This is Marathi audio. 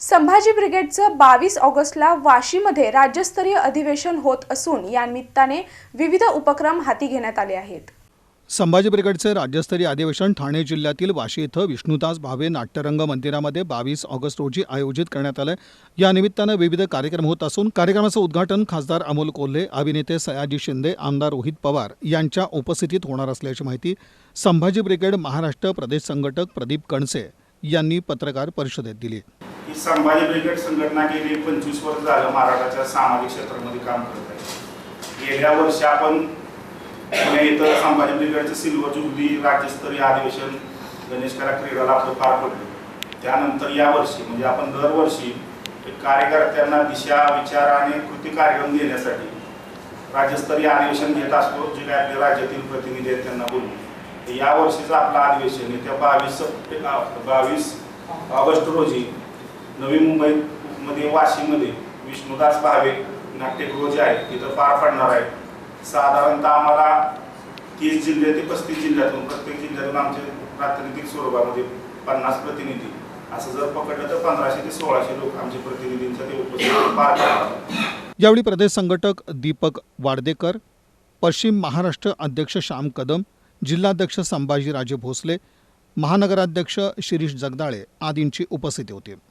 संभाजी ब्रिगेडचं बावीस ऑगस्टला वाशीमध्ये राज्यस्तरीय अधिवेशन होत असून या निमित्ताने विविध उपक्रम हाती घेण्यात आले आहेत. संभाजी ब्रिगेडचे राज्यस्तरीय अधिवेशन ठाणे जिल्ह्यातील वाशी इथं विष्णुदास भावे नाट्यरंग मंदिरामध्ये बावीस ऑगस्ट रोजी आयोजित करण्यात आलं या निमित्तानं विविध कार्यक्रम होत असून कार्यक्रमाचं उद्घाटन खासदार अमोल कोल्हे अभिनेते सयाजी शिंदे आमदार रोहित पवार यांच्या उपस्थितीत होणार असल्याची माहिती संभाजी ब्रिगेड महाराष्ट्र प्रदेश संघटक प्रदीप कणसे यांनी पत्रकार परिषदेत दिली. ही संभाजी ब्रिगेड संघटना गेली पंचवीस वर्ष झालं महाराष्ट्राच्या सामाजिक क्षेत्रामध्ये काम करत आहे. गेल्या वर्षी आपण पुणे इथं संभाजी ब्रिगेडचं सिल्वर जुबली राज्यस्तरीय अधिवेशन गणेशकरा क्रीडाला आपलं पार पडलं. त्यानंतर या वर्षी म्हणजे आपण दरवर्षी कार्यकर्त्यांना दिशा विचार आणि कृती कार्यक्रम देण्यासाठी राज्यस्तरीय अधिवेशन घेत असतो जे काही आपले राज्यातील प्रतिनिधी आहेत त्यांना बोलू या वर्षीचं आपलं अधिवेशन येत्या बावीस सप्टे बावीस ऑगस्ट रोजी नवी मुंबईमध्ये वाशीमध्ये विष्णुदास भावे नाट्यगृह जे आहे तिथं पार पडणार आहे. साधारणतः आम्हाला तीस जिल्हे ते पस्तीस जिल्ह्यातून प्रत्येक जिल्ह्यातून आमचे प्रातिनिधिक स्वरूपामध्ये पन्नास प्रतिनिधी. असं जर पकडलं तर पंधराशे ते सोळाशे लोक आमचे प्रतिनिधींच्या ते उपस्थित पार पडणार. यावेळी प्रदेश संघटक दीपक वाडदेकर पश्चिम महाराष्ट्र अध्यक्ष श्याम कदम जिल्हाध्यक्ष संभाजीराजे भोसले महानगराध्यक्ष शिरीष जगदाळे आदींची उपस्थिती होती.